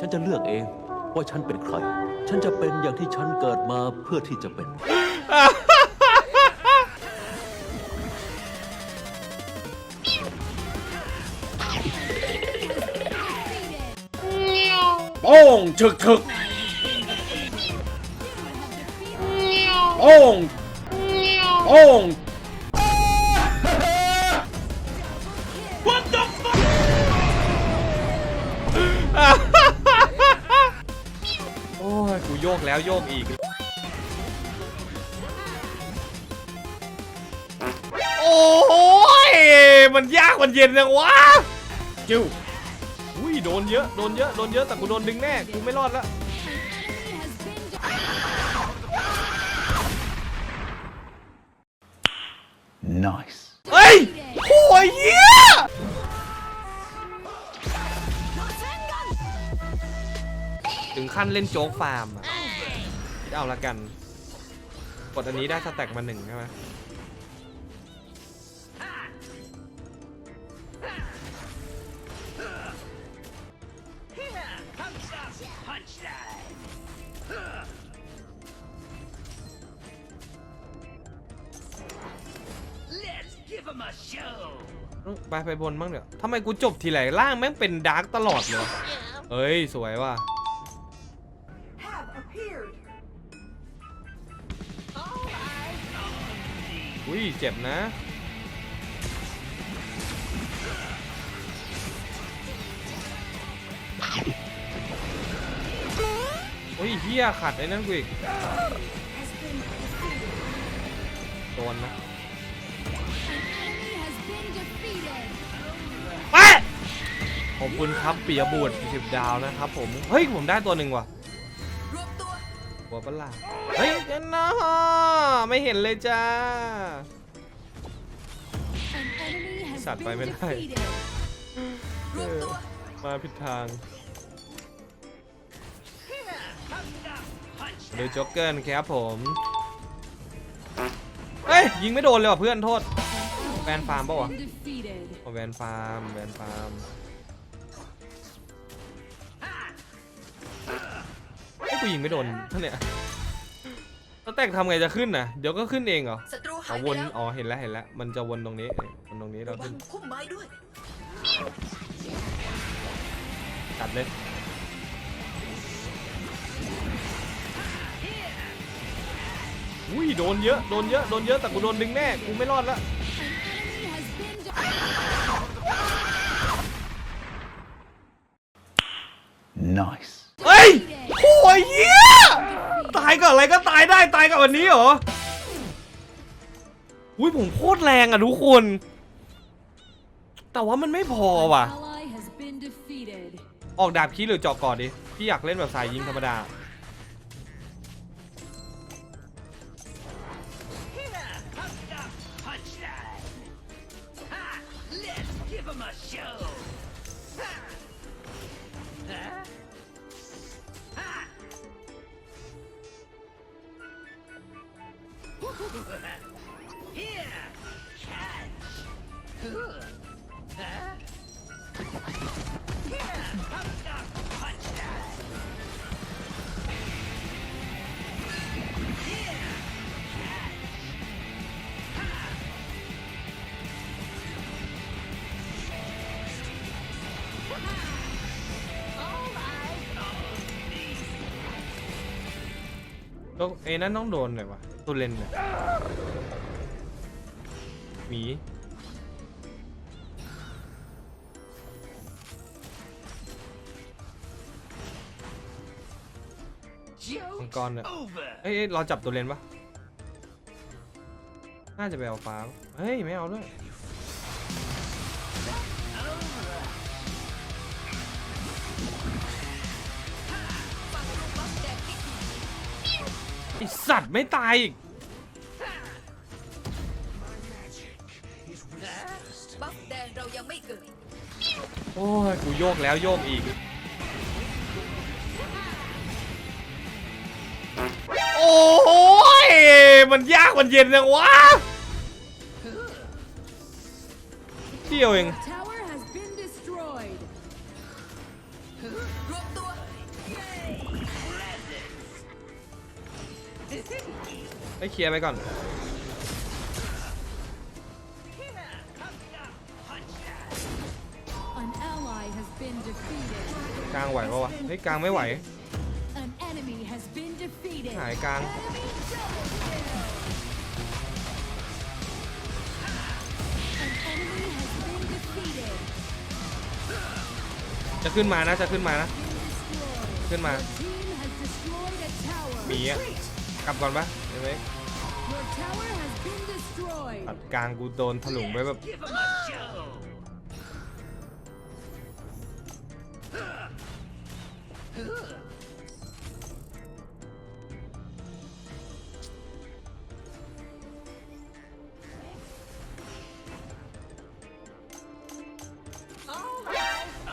ฉันจะเลือกเองว่าฉันเป็นใคร ฉันจะเป็นอย่างที่ฉันเกิดมาเพื่อที่จะเป็น โป้งฉึกฉึกโป้งโป้ง กูโยกแล้วโยกอีก โอ้ย มันยากมันเย็นจังวะ จิ้วอุ้ยโดนเยอะ โดนเยอะ โดนเยอะ แต่กูโดนดึงแน่ กูไม่รอดแล้ว nice เฮ้ยโอ้ยเหี้ยถึงขั้นเล่นโจ๊กฟาร์มอะ เอาละกัน กดอันนี้ได้สแต็กมาหนึ่งใช่ไหมไปไปบนบ้างเดี๋ยวทำไมกูจบทีไรล่างแม่งเป็นดาร์กตลอดเลยเอ้ย สวยว่ะ อุ้ยเจ็บนะ อุ้ยเฮียขัดไอ้นั่นกูอีกโดนนะไปขอบคุณครับปียบุตรสิบดาวนะครับผม เฮ้ย ผมได้ตัวหนึ่งว่ะรวม วหัวปะล่ะเฮ้ยเอ็นนะไม่เห็นเลยจ้า สัตว์ไปไม่ได้มตัวมาผิดทางเดี๋ยจ็อกเกอร์ครับผมเฮ้ย ยิงไม่โดนเลยว่ะเพื่อนโทษ แวนฟาร์มปะวะอ๋อแวนฟาร์ม แวนฟาร์ม กูยิงไม่โดนท่านเนี่ยแล้วแตกทำไงจะขึ้นน่ะเดี๋ยวก็ขึ้นเองเหรอศัตรูอ๋หาอยวไปนแล้วอ๋อเห็นแล้วเห็นแล้วมันจะวนตรงนี้เอ้ยวนตรงนี้เราระวัขึ้งนพุ่มไม้ด้วย ตัดเลยอุ้ยโดนเยอะโดนเยอะโดนเยอะแต่กูโดนดึงแน่กูไม่รอดแล้ว nice เฮ้ยโอ้ย เหี้ยตายกับอะไรก็ตายได้ตายกับวันนี้เหรอ อุ้ยผมโคตรแรงอะทุกคน แต่ว่ามันไม่พอว่ะ ออกดาบคีหรือเจาะก่อนดิ พี่อยากเล่นแบบสายยิงธรรมดา แล้วไอ้นั่นต้องโดนหน่อยวะตัวเลนเนี่ยหมีมังกรเนี่ยเอ้ยเอ้ยเราจับตัวเลนปะน่าจะไปเอาฟ้าเฮ้ย ไม่เอาด้วย ไอสัตว์ไม่ตายอีกบัฟแดงเรายังไม่เกิดโอ้ยกูโยกแล้วโยกอีก โอ้ยมันยากมันเย็นจังวะเที่ยวเองรวมตัว ให้เคลียร์ไปก่อน An ally has been defeated. กลางไหวปะวะ เฮ้ยกลางไม่ไหว An enemy has been defeated. หายกลาง An enemy has been defeated. จะขึ้นมานะ จะขึ้นมานะ Destroyed. ขึ้นมา Team has destroyed a tower. หมีอะ กลับก่อนปะ เห็นไหม Your tower has been destroyed. ตัดกลางกูโดนถลุงไปแบบ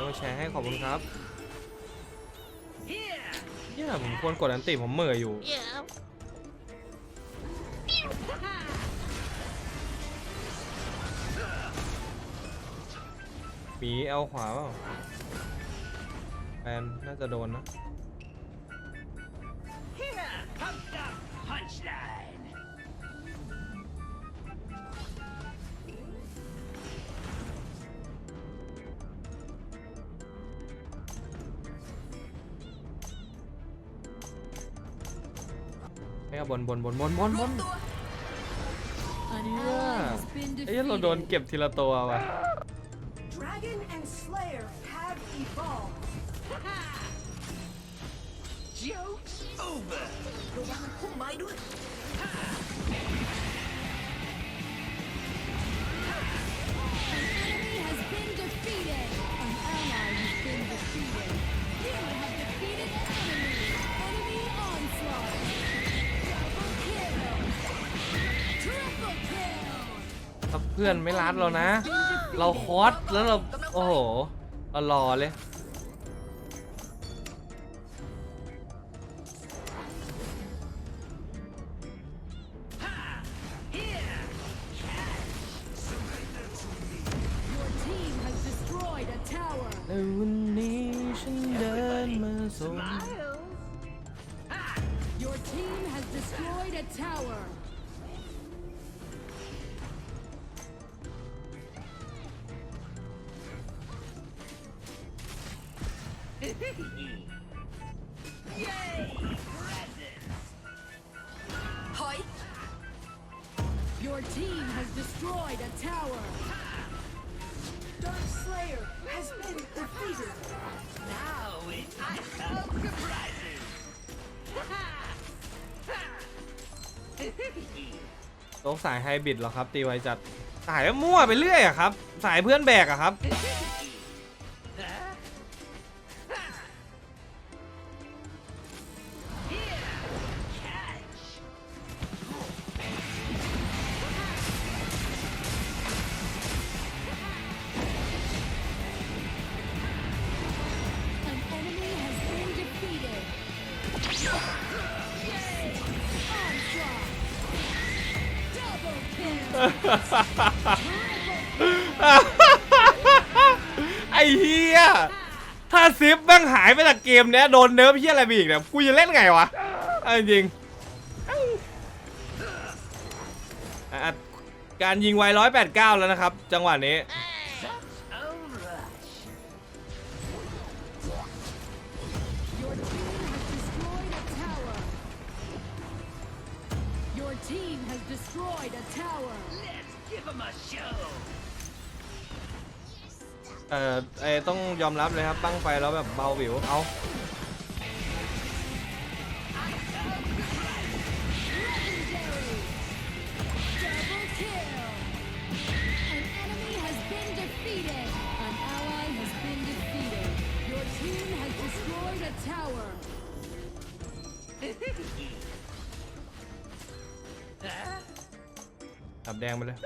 ต้องแชร์ให้ขอบคุณครับเนี่ยผมควรกดอันติผมเหม่ออยู่ห มีเอาขวาเปล่าแฟนน่าจะโดนนะไม่เอาบนบนบนบนบนรบวมนตัว An Yeah. ally has been เอ้ยเราโดน defeated. เก็บทีละตัวว่ะ Joke's over. ระวังพุ่มไม้ด้วย enemy has been defeated. An ally has been defeated. You have defeated an enemy. Enemy onslaught. Double kill. Triple kill. ถ้าเพื่อนไม่รัดเรานะ เราคอสแล้วเรา โอ้โห เรารอเลย Your team has destroyed a tower. ในวันนี้ฉันเดินมาส่ง Your team has destroyed a tower. has destroyed a tower. Dark Slayer has been defeated. Now it surprises. โต๊ะสายไฮบริดเหรอครับ ตีไวจัด สายมั่วไปเรื่อยอะครับ สายเพื่อนแบกอะครับ ไอ้เฮียถ้าซิปแม่งหายไปจากเกมเนี้ยโดนเนิร์ฟเฮียอะไรไปอีกเนี่ยกูจะเล่นไงวะเอาจริงการยิงไวร้อยแปดเก้าแล้วนะครับ จังหวะนี้ เอ่อไอ้ต้องยอมรับเลยครับตั้งไฟแล้วแบบเบาหวิวเอา ดับแดงไปเลย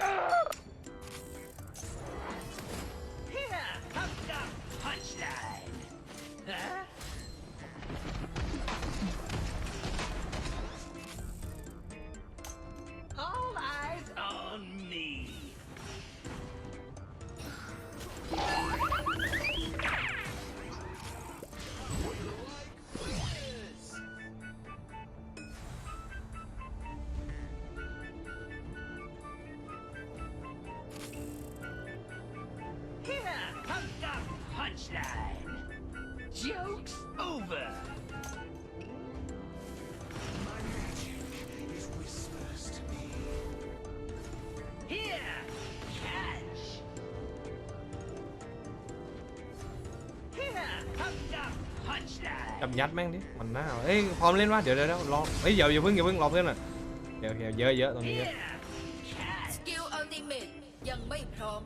จับยัดแม่งดิ มันหน้าเอ้ย พร้อมเล่นวะเดี๋ยวเดี๋ยวเดี๋ยวรอเฮ้ยเดี๋ยวอย่าเพิ่งอย่าเพิ่งรอเพื่อนหน่อยเดี๋ยวเดี๋ยวเยอะเยอะตรงนี้เยอะ Here, catch. สกิลอัลติเมทยังไม่พร้อม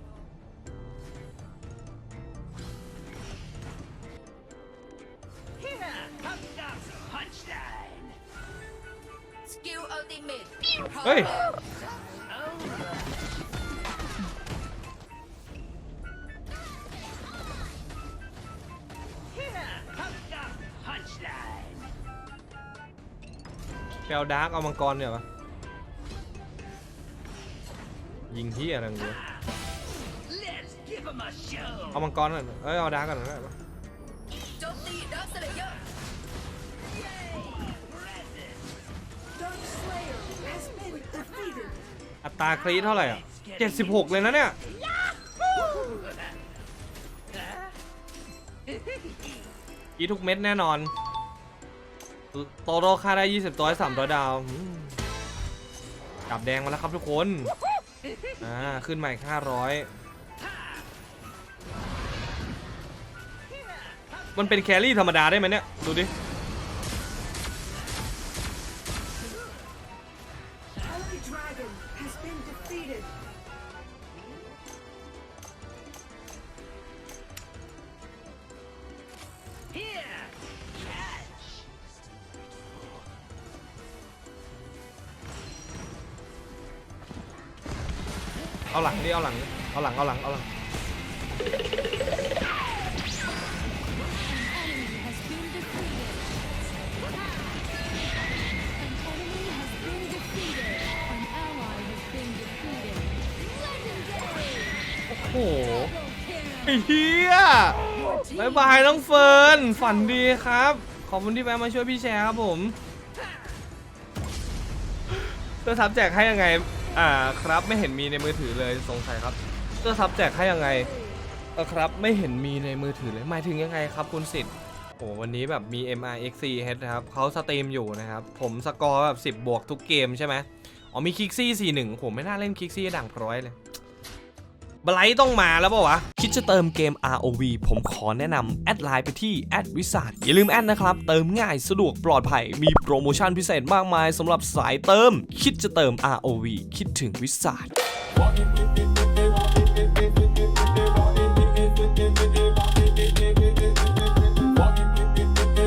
Here, pumped up, punchline. สกิลอัลติเมทพร้อมเฮ้ย ไปเอาดาร์กเอามังกรเดี๋ยวปะยิงที่อะไรเงี้ย Let's give 'em a show. เอามังกรก่อนเอ้ยเอาดาร์กก่อนได้ปะโจมตีดักสเลเยอร์อัตราครีทเท่าไหร่อะ76 เลยนะเนี่ยอีทุกเม็ดแน่นอน โตโร่ค่าได้ 20 ตัวให้300 ดาวอืมจับแดงมาแล้วครับทุกคน อ่า ขึ้นใหม่500 มันเป็นแครี่ธรรมดาได้ไหมเนี่ย ดูดิ เอาหลังดิเอาหลัง เอาหลัง เอาหลัง เอาหลัง โอ้โหไอ้เฮียบายบายน้องเฟิร์น ฝันดีครับ ขอบคุณที่แวะมาช่วยพี่แชร์ครับผมเสื้อซับแจกให้ยังไง อ่าครับไม่เห็นมีในมือถือเลยสงสัยครับเสื้อซับแจกให้ยังไงเออครับไม่เห็นมีในมือถือเลยหมายถึงยังไงครับคุณสิทธิ์โอ้วันนี้แบบมี MRXC h นะครับเขาสตรีมอยู่นะครับ ผมสกอร์แบบ 10 บวกทุกเกมใช่ไหมอ๋อมีคิกซี่ 41ผมไม่น่าเล่นคิกซี่ดังพร้อยเลย บไลต้องมาแล้วป่าวะ คิดจะเติมเกม ROV ผมขอแนะนำแอดไลน์ไปที่แอดวิสาอย่าลืมแอดนะครับ เติมง่ายสะดวกปลอดภัย มีโปรโมชั่นพิเศษมากมายสำหรับสายเติม คิดจะเติม ROV คิดถึงวิสา